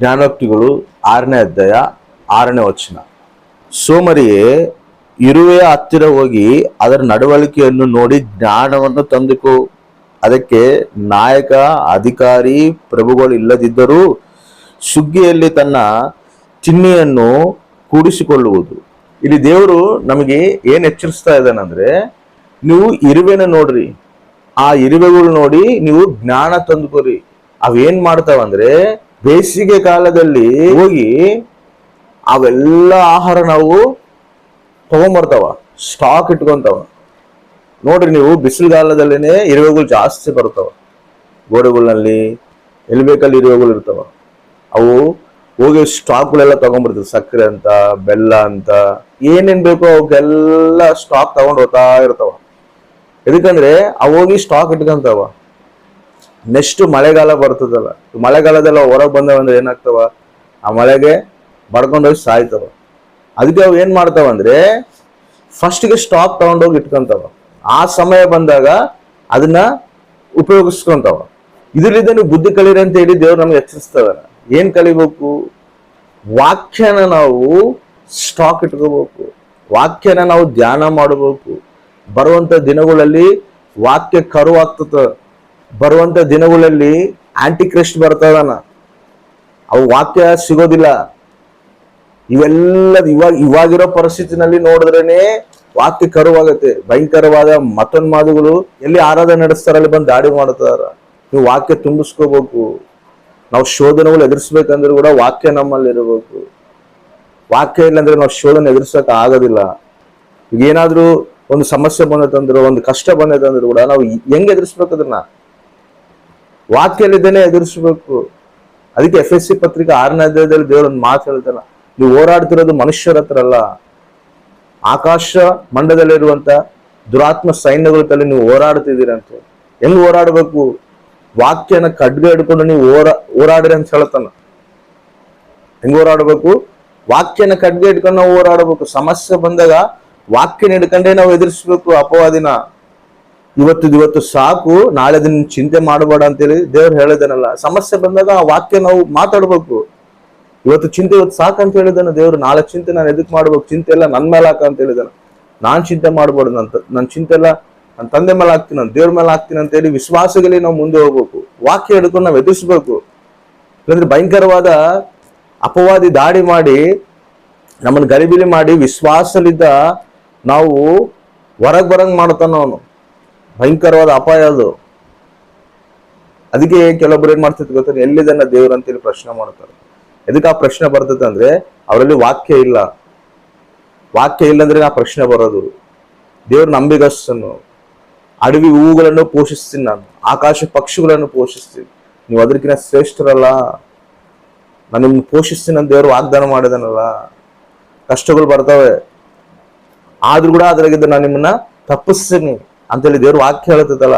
ಜ್ಞಾನೋಕ್ತಿಗಳು ಆರನೇ ಅಧ್ಯಾಯ, ಆರನೇ ವಚನ. ಸೋಮರಿಯೇ ಇರುವೆಯ ಹತ್ತಿರ ಹೋಗಿ ಅದರ ನಡವಳಿಕೆಯನ್ನು ನೋಡಿ ಜ್ಞಾನವನ್ನು ತಂದುಕೊ. ಅದಕ್ಕೆ ನಾಯಕ, ಅಧಿಕಾರಿ, ಪ್ರಭುಗಳು ಇಲ್ಲದಿದ್ದರೂ ಸುಗ್ಗಿಯಲ್ಲಿ ತನ್ನ ಚಿಹ್ನೆಯನ್ನು ಕೂಡಿಸಿಕೊಳ್ಳುವುದು. ಇಲ್ಲಿ ದೇವರು ನಮಗೆ ಏನು ಎಚ್ಚರಿಸ್ತಾ ಇದ್ದಾನಂದ್ರೆ ನೀವು ಇರುವೆನ ನೋಡ್ರಿ. ಆ ಇರುವೆಗಳು ನೋಡಿ ನೀವು ಜ್ಞಾನ ತಂದುಕೊರಿ. ಅವೇನ್ ಮಾಡ್ತಾವಂದ್ರೆ ಬೇಸಿಗೆ ಕಾಲದಲ್ಲಿ ಹೋಗಿ ಅವೆಲ್ಲ ಆಹಾರ ನಾವು ತಗೊಂಬರ್ತಾವ ಸ್ಟಾಕ್ ಇಟ್ಕೊಂತಾವ. ನೋಡ್ರಿ ನೀವು ಬಿಸಿಲುಗಾಲದಲ್ಲೇನೆ ಇರುವೆಗಳು ಜಾಸ್ತಿ ಬರ್ತಾವ ಗೋಡೆಗಳಲ್ಲಿ ಎಲ್ಲಿ ಬೇಕಲ್ಲಿ ಇರುವೆಗಳು ಇರ್ತಾವ. ಅವು ಹೋಗಿ ಸ್ಟಾಕ್ಗಳೆಲ್ಲ ತಗೊಂಡ್ಬರ್ತದೆ ಸಕ್ಕರೆ ಅಂತ, ಬೆಲ್ಲ ಅಂತ. ಏನೇನ್ ಬೇಕೋ ಅವಕ್ಕೆಲ್ಲ ಸ್ಟಾಕ್ ತಗೊಂಡು ಹೋಗ್ತಾ ಇರ್ತಾವ. ಎದಕ್ಕಂದ್ರೆ ಅವು ಹೋಗಿ ಸ್ಟಾಕ್ ಇಟ್ಕೊಂತಾವ. ನೆಕ್ಸ್ಟ್ ಮಳೆಗಾಲ ಬರ್ತದಲ್ಲ. ಮಳೆಗಾಲದಲ್ಲ ಹೊರಗೆ ಬಂದವಂದ್ರೆ ಏನಾಗ್ತಾವ? ಆ ಮಳೆಗೆ ಬಡ್ಕೊಂಡೋಗಿ ಸಾಯ್ತವ. ಅದಕ್ಕೆ ಅವು ಏನು ಮಾಡ್ತಾವಂದ್ರೆ ಫಸ್ಟ್ಗೆ ಸ್ಟಾಕ್ ತಗೊಂಡೋಗಿ ಇಟ್ಕೊಂತಾವ. ಆ ಸಮಯ ಬಂದಾಗ ಅದನ್ನ ಉಪಯೋಗಿಸ್ಕೊಂತಾವ. ಇದರಿಂದ ನೀವು ಬುದ್ಧಿ ಕಲೀರಿ ಅಂತ ಹೇಳಿ ದೇವ್ರು ನಮ್ಗೆ ಎಚ್ಚರಿಸ್ತದ ಏನ್ ಕಲಿಬೇಕು? ವಾಕ್ಯನ ನಾವು ಸ್ಟಾಕ್ ಇಟ್ಕೋಬೇಕು. ವಾಕ್ಯನ ನಾವು ಧ್ಯಾನ ಮಾಡಬೇಕು. ಬರುವಂತ ದಿನಗಳಲ್ಲಿ ವಾಕ್ಯ ಕರುವಾಗ್ತದ ಬರುವಂತ ದಿನಗಳಲ್ಲಿ ಆಂಟಿ ಕ್ರಿಸ್ಟ್ ಬರ್ತದಾನ ಅವು ವಾಕ್ಯ ಸಿಗೋದಿಲ್ಲ. ಇವೆಲ್ಲ ಇವಾಗ ಇವಾಗಿರೋ ಪರಿಸ್ಥಿತಿನಲ್ಲಿ ನೋಡಿದ್ರೇನೆ ವಾಕ್ಯ ಕರುವಾಗತ್ತೆ. ಭಯಂಕರವಾದ ಮತೋನ್ಮಾದಗಳು ಎಲ್ಲಿ ಆರಾಧನೆ ಅಲ್ಲಿ ಬಂದು ದಾಡಿ ಮಾಡ್ತಾರ ನೀವು ವಾಕ್ಯ ತುಂಬಿಸ್ಕೋಬೇಕು. ನಾವು ಶೋಧನೆಗಳು ಎದುರಿಸ್ಬೇಕಂದ್ರೆ ಕೂಡ ವಾಕ್ಯ ನಮ್ಮಲ್ಲಿ ಇರಬೇಕು ವಾಕ್ಯ ಇಲ್ಲಾಂದ್ರೆ ನಾವು ಶೋಧನೆ ಎದುರಿಸಕ್ ಆಗೋದಿಲ್ಲ. ಈಗ ಏನಾದ್ರೂ ಒಂದು ಸಮಸ್ಯೆ ಬಂದತಂದ್ರು ಒಂದು ಕಷ್ಟ ಬಂದೈತಂದ್ರೆ ಕೂಡ ನಾವು ಹೆಂಗ್ ಎದುರಿಸ್ಬೇಕು ಅದನ್ನ? ವಾಕ್ಯಲ್ಲಿದ್ದೇನೆ ಎದುರಿಸಬೇಕು. ಅದಕ್ಕೆ ಎಫ್ ಎಸ್ ಸಿ ಪತ್ರಿಕೆ ಆರನೇ ಅಧ್ಯಾಯದಲ್ಲಿ ದೇವರೊಂದು ಮಾತು ಹೇಳ್ತಾನ. ನೀವು ಹೋರಾಡ್ತಿರೋದು ಮನುಷ್ಯರ ಹತ್ರ ಅಲ್ಲ. ಆಕಾಶ ಮಂಡದಲ್ಲಿರುವಂತ ದುರಾತ್ಮ ಸೈನ್ಯಗಳ ತಲೆ ನೀವು ಹೋರಾಡ್ತಿದ್ದೀರಂತೆ ಹೆಂಗ್ ಹೋರಾಡ್ಬೇಕು? ವಾಕ್ಯನ ಖಡ್ಗ ಹಿಡ್ಕೊಂಡು ನೀವು ಹೋರಾ, ಹೋರಾಡ್ರಿ ಅಂತ ಹೇಳ್ತಾನ. ಹೆಂಗ್ ಹೋರಾಡ್ಬೇಕು? ವಾಕ್ಯನ ಖಡ್ಗ ಹಿಡ್ಕೊಂಡು ನಾವು ಹೋರಾಡಬೇಕು. ಸಮಸ್ಯೆ ಬಂದಾಗ ವಾಕ್ಯನ ಹಿಡ್ಕೊಂಡೇ ನಾವು ಎದುರಿಸ್ಬೇಕು ಅಪವಾದಿನ. ಇವತ್ತು ಇವತ್ತು ಸಾಕು, ನಾಳೆ ದಿನ ಚಿಂತೆ ಮಾಡಬೇಡ ಅಂತೇಳಿ ದೇವ್ರು ಹೇಳಿದನಲ್ಲ. ಸಮಸ್ಯೆ ಬಂದಾಗ ಆ ವಾಕ್ಯ ನಾವು ಮಾತಾಡ್ಬೇಕು. ಇವತ್ತು ಚಿಂತೆ ಇವತ್ತು ಸಾಕು ಅಂತ ಹೇಳಿದಾನೆ ದೇವ್ರು, ನಾಳೆ ಚಿಂತೆ ನಾನು ಎದಕ್ ಮಾಡ್ಬೇಕು? ಚಿಂತೆ ಎಲ್ಲ ನನ್ ಮೇಲೆ ಹಾಕ ಅಂತ ಹೇಳಿದಾನೆ. ನಾನ್ ಚಿಂತೆ ಮಾಡ್ಬಾರ್ದು ನನ್ನ ನನ್ನ ಚಿಂತೆ ಎಲ್ಲ ನನ್ನ ತಂದೆ ಮೇಲೆ ಹಾಕ್ತೀನಿ, ನಾನು ದೇವ್ರ ಮೇಲೆ ಹಾಕ್ತೀನಿ ಅಂತ ಹೇಳಿ ವಿಶ್ವಾಸದಲ್ಲಿ ನಾವು ಮುಂದೆ ಹೋಗ್ಬೇಕು. ವಾಕ್ಯ ಹಿಡ್ಕೊಂಡು ನಾವು ಎದುರಿಸ್ಬೇಕು. ಇಲ್ಲಾಂದ್ರೆ ಭಯಂಕರವಾದ ಅಪವಾದಿ ದಾಡಿ ಮಾಡಿ, ನಮ್ಮನ್ನು ಗರಿಬಿಲಿ ಮಾಡಿ ವಿಶ್ವಾಸಲಿದ್ದ ನಾವು ಹೊರಗ್ ಬರಂಗ್ ಮಾಡ್ತಾನ ಅವನು. ಭಯಂಕರವಾದ ಅಪಾಯ ಅದು. ಅದಕ್ಕೆ ಕೆಲವೊಬ್ರು ಏನ್ ಮಾಡ್ತಿರ್ತಾರೆ ಗೊತ್ತಾ? ಎಲ್ಲಿದನ್ನ ದೇವ್ರು ಅಂತೇಳಿ ಪ್ರಶ್ನೆ ಮಾಡ್ತಾರೆ. ಎದಕ್ಕೆ ಆ ಪ್ರಶ್ನೆ ಬರ್ತದೆ ಅಂದ್ರೆ, ಅವರಲ್ಲಿ ವಾಕ್ಯ ಇಲ್ಲ. ವಾಕ್ಯ ಇಲ್ಲ ಅಂದ್ರೆ ಆ ಪ್ರಶ್ನೆ ಬರೋದು. ದೇವ್ರು ನಂಬಿಗಸ್ತನು. ಅಡವಿ ಹೂವುಗಳನ್ನು ಪೋಷಿಸ್ತೀನಿ ನಾನು. ಆಕಾಶ ಪಕ್ಷಿಗಳನ್ನು ಪೋಷಿಸ್ತೀನಿ. ನೀವು ಅದಕ್ಕಿಂತ ಶ್ರೇಷ್ಠರಲ್ಲ. ನಾನು ನಿಮ್ಗೆ ಪೋಷಿಸ್ತೀನಿ ಅಂತ ದೇವ್ರು ವಾಗ್ದಾನ ಮಾಡಿದನಲ್ಲ. ಕಷ್ಟಗಳು ಬರ್ತವೆ. ಆದ್ರೂ ಕೂಡ ಅದ್ರಾಗಿದ್ದ ನಾನು ನಿಮ್ಮನ್ನ ತಪ್ಪಿಸ್ತೀನಿ. ಅಂತೇಳಿ ದೇವ್ರ ವಾಕ್ಯ ಹೇಳ್ತದಲ್ಲ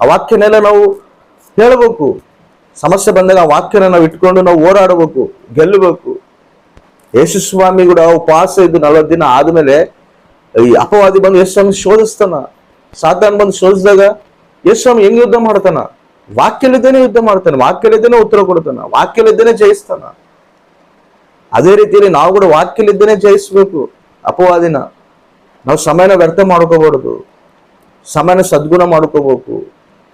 ಆ ವಾಕ್ಯನೆಲ್ಲ ನಾವು ಹೇಳಬೇಕು. ಸಮಸ್ಯೆ ಬಂದಾಗ ಆ ವಾಕ್ಯನ ನಾವು ಇಟ್ಕೊಂಡು ನಾವು ಓಡಾಡಬೇಕು ಗೆಲ್ಲಬೇಕು. ಯೇಸು ಸ್ವಾಮಿ ಕೂಡ ಉಪವಾಸ ಇದ್ದು ನಲವತ್ತು ದಿನ ಆದಮೇಲೆ ಈ ಅಪವಾದಿ ಬಂದು ಯೇಸು ಸ್ವಾಮಿ ಶೋಧಿಸ್ತಾನ. ಸಾತಾನ್ ಬಂದು ಶೋಧಿಸಿದಾಗ ಯೇಸು ಸ್ವಾಮಿ ಹೆಂಗ್ ಯುದ್ಧ ಮಾಡ್ತಾನ? ವಾಕ್ಯಲಿದ್ದೇನೆ ಯುದ್ಧ ಮಾಡ್ತಾನೆ ವಾಕ್ಯಲಿದ್ದೇನೆ ಉತ್ತರ ಕೊಡ್ತಾನ ವಾಕ್ಯಲಿದ್ದೇನೆ ಜಯಿಸ್ತಾನ. ಅದೇ ರೀತಿಯಲ್ಲಿ ನಾವು ಕೂಡ ವಾಕ್ಯಲಿದ್ದೇನೆ ಜಯಿಸ್ಬೇಕು ಅಪವಾದಿನ. ನಾವು ಸಮಯನ ವ್ಯರ್ಥ ಮಾಡ್ಕೋಬಾರ್ದು. ಸಮಯನ ಸದ್ಗುಣ ಮಾಡ್ಕೋಬೇಕು.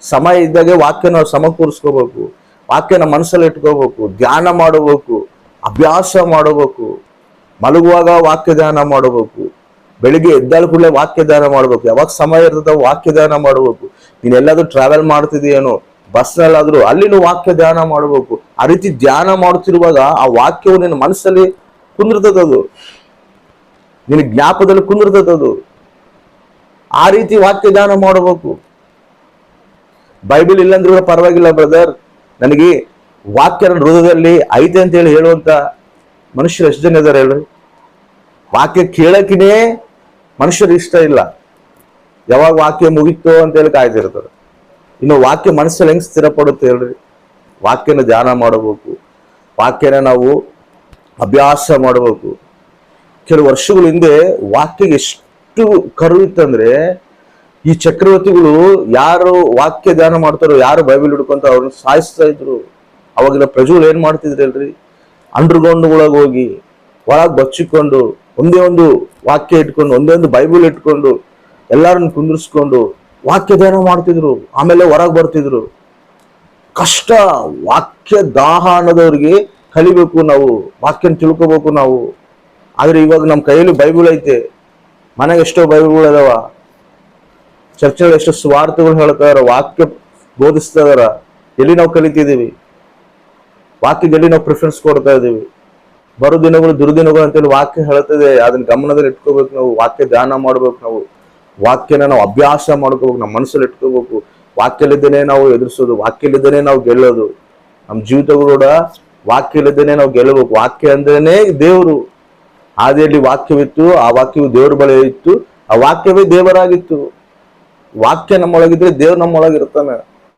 ಸಮಯ ಇದ್ದಾಗೆ ವಾಕ್ಯ ನಾವು ಸಮಕೂರಿಸ್ಕೋಬೇಕು. ವಾಕ್ಯನ ಮನಸ್ಸಲ್ಲಿ ಇಟ್ಕೋಬೇಕು. ಧ್ಯಾನ ಮಾಡಬೇಕು. ಅಭ್ಯಾಸ ಮಾಡಬೇಕು. ಮಲಗುವಾಗ ವಾಕ್ಯ ಧ್ಯಾನ ಮಾಡಬೇಕು. ಬೆಳಿಗ್ಗೆ ಎದ್ದಾಳ ಕೂಡಲೇ ವಾಕ್ಯ ಧ್ಯಾನ ಮಾಡಬೇಕು. ಯಾವಾಗ ಸಮಯ ಇರ್ತದ ವಾಕ್ಯ ಧ್ಯಾನ ಮಾಡಬೇಕು. ನೀನ್ ಎಲ್ಲಾದ್ರೂ ಟ್ರಾವೆಲ್ ಮಾಡ್ತಿದೀಯೇನೋ ಬಸ್ನಲ್ಲಾದ್ರೂ ಅಲ್ಲಿನೂ ವಾಕ್ಯ ಧ್ಯಾನ ಮಾಡಬೇಕು. ಆ ರೀತಿ ಧ್ಯಾನ ಮಾಡುತ್ತಿರುವಾಗ ಆ ವಾಕ್ಯವು ನಿನ್ನ ಮನಸ್ಸಲ್ಲಿ ಕುಂದಿರ್ತದದು ನಿನ್ನ ಜ್ಞಾಪದಲ್ಲಿ ಕುಂದಿರ್ತದದು ಆ ರೀತಿ ವಾಕ್ಯ ಧ್ಯಾನ ಮಾಡಬೇಕು. ಬೈಬಲ್ ಇಲ್ಲಂದ್ರೂ ಪರವಾಗಿಲ್ಲ ಬ್ರದರ್ ನನಗೆ ವಾಕ್ಯ ನನ್ನ ಹೃದಯದಲ್ಲಿ ಐತೆ ಅಂತ ಹೇಳಿ ಹೇಳುವಂತ ಮನುಷ್ಯರು ಎಷ್ಟು ಜನ ಇದಾರೆ ಹೇಳ್ರಿ? ವಾಕ್ಯ ಕೇಳಕಿನೇ ಮನುಷ್ಯರು ಇಷ್ಟ ಇಲ್ಲ. ಯಾವಾಗ ವಾಕ್ಯ ಮುಗಿತು ಅಂತ ಹೇಳಿ ಕಾಯ್ದಿರ್ತಾರೆ ಇನ್ನು ವಾಕ್ಯ ಮನಸ್ಸಲ್ಲಿ ಹೆಂಗ್ ಸ್ಥಿರಪಡುತ್ತೆ ಹೇಳ್ರಿ? ವಾಕ್ಯನ ಧ್ಯಾನ ಮಾಡಬೇಕು. ವಾಕ್ಯನ ನಾವು ಅಭ್ಯಾಸ ಮಾಡಬೇಕು. ಕೆಲವು ವರ್ಷಗಳ ಹಿಂದೆ ವಾಕ್ಯ ಎಷ್ಟು ಇತ್ತಂದ್ರೆ ಈ ಚಕ್ರವರ್ತಿಗಳು ಯಾರು ವಾಕ್ಯ ಧ್ಯಾನ ಮಾಡ್ತಾರೋ, ಯಾರು ಬೈಬಲ್ ಹಿಡ್ಕೊಂತ ಅವ್ರನ್ನ ಸಾಯಿಸ್ತಾ ಇದ್ರು. ಅವಾಗಿನ ಪ್ರಜೆಗಳು ಏನ್ ಮಾಡ್ತಿದ್ರು ಹೇಳ್ರಿ? ಅಂಡರ್ಗ್ರೌಂಡ್ ಒಳಗೆ ಹೋಗಿ ಒಳಗೆ ಬಚ್ಚಿಕೊಂಡು ಒಂದೇ ಒಂದು ವಾಕ್ಯ ಇಟ್ಕೊಂಡು, ಒಂದೇ ಒಂದು ಬೈಬಲ್ ಇಟ್ಕೊಂಡು ಎಲ್ಲರನ್ನು ಕುಂದಿರ್ಸ್ಕೊಂಡು ವಾಕ್ಯ ಧ್ಯಾನ ಮಾಡ್ತಿದ್ರು. ಆಮೇಲೆ ಹೊರಗೆ ಬರ್ತಿದ್ರು. ಕಷ್ಟ, ವಾಕ್ಯ ದಾಹ ಅನ್ನೋದವ್ರಿಗೆ ಕಲಿಬೇಕು ನಾವು, ವಾಕ್ಯನ ತಿಳ್ಕೋಬೇಕು ನಾವು. ಆದ್ರೆ ಇವಾಗ ನಮ್ಮ ಕೈಯಲ್ಲಿ ಬೈಬಲ್ ಐತೆ. ಮನೆಗೆ ಎಷ್ಟೋ ಬೈಬಲ್ಗಳು ಅದಾವ ಚರ್ಚೆಗಳು ಎಷ್ಟು ಸ್ವಾರ್ಥಗಳು ಹೇಳ್ತಾ ಇದಾರ ವಾಕ್ಯ ಬೋಧಿಸ್ತಾ ಇದಾರ ಎಲ್ಲಿ ನಾವು ಕಲಿತಿದ್ದೀವಿ? ವಾಕ್ಯ ಎಲ್ಲಿ ನಾವು ಪ್ರಿಫರೆನ್ಸ್ ಕೊಡ್ತಾ ಇದ್ದೀವಿ. ಬರೋ ದಿನಗಳು, ದುರ್ದಿನಗಳು ಅಂತೇಳಿ ವಾಕ್ಯ ಹೇಳ್ತದೆ. ಅದನ್ನ ಗಮನದಲ್ಲಿ ಇಟ್ಕೋಬೇಕು ನಾವು. ವಾಕ್ಯ ಧ್ಯಾನ ಮಾಡ್ಬೇಕು ನಾವು. ವಾಕ್ಯನ ನಾವು ಅಭ್ಯಾಸ ಮಾಡ್ಕೋಬೇಕು, ನಮ್ಮ ಮನಸ್ಸಲ್ಲಿ ಇಟ್ಕೋಬೇಕು. ವಾಕ್ಯಲಿದ್ದೇನೆ ನಾವು ಎದುರಿಸೋದು ವಾಕ್ಯಲಿದ್ದೇನೆ ನಾವು ಗೆಲ್ಲೋದು. ನಮ್ಮ ಜೀವಿತಗಳು ಕೂಡ ವಾಕ್ಯಲಿದ್ದೇನೆ ನಾವು ಗೆಲ್ಲಬೇಕು. ವಾಕ್ಯ ಅಂದ್ರೇನೆ ದೇವರು. ಆದಿಯಲ್ಲಿ ವಾಕ್ಯವಿತ್ತು ಆ ವಾಕ್ಯವು ದೇವರ ಬಳಿ ಇತ್ತು ಆ ವಾಕ್ಯವೇ ದೇವರಾಗಿತ್ತು. ವಾಕ್ಯ ನಮ್ಮೊಳಗಿದ್ರೆ ದೇವ್ರು ನಮ್ಮೊಳಗಿರ್ತಾನೆ.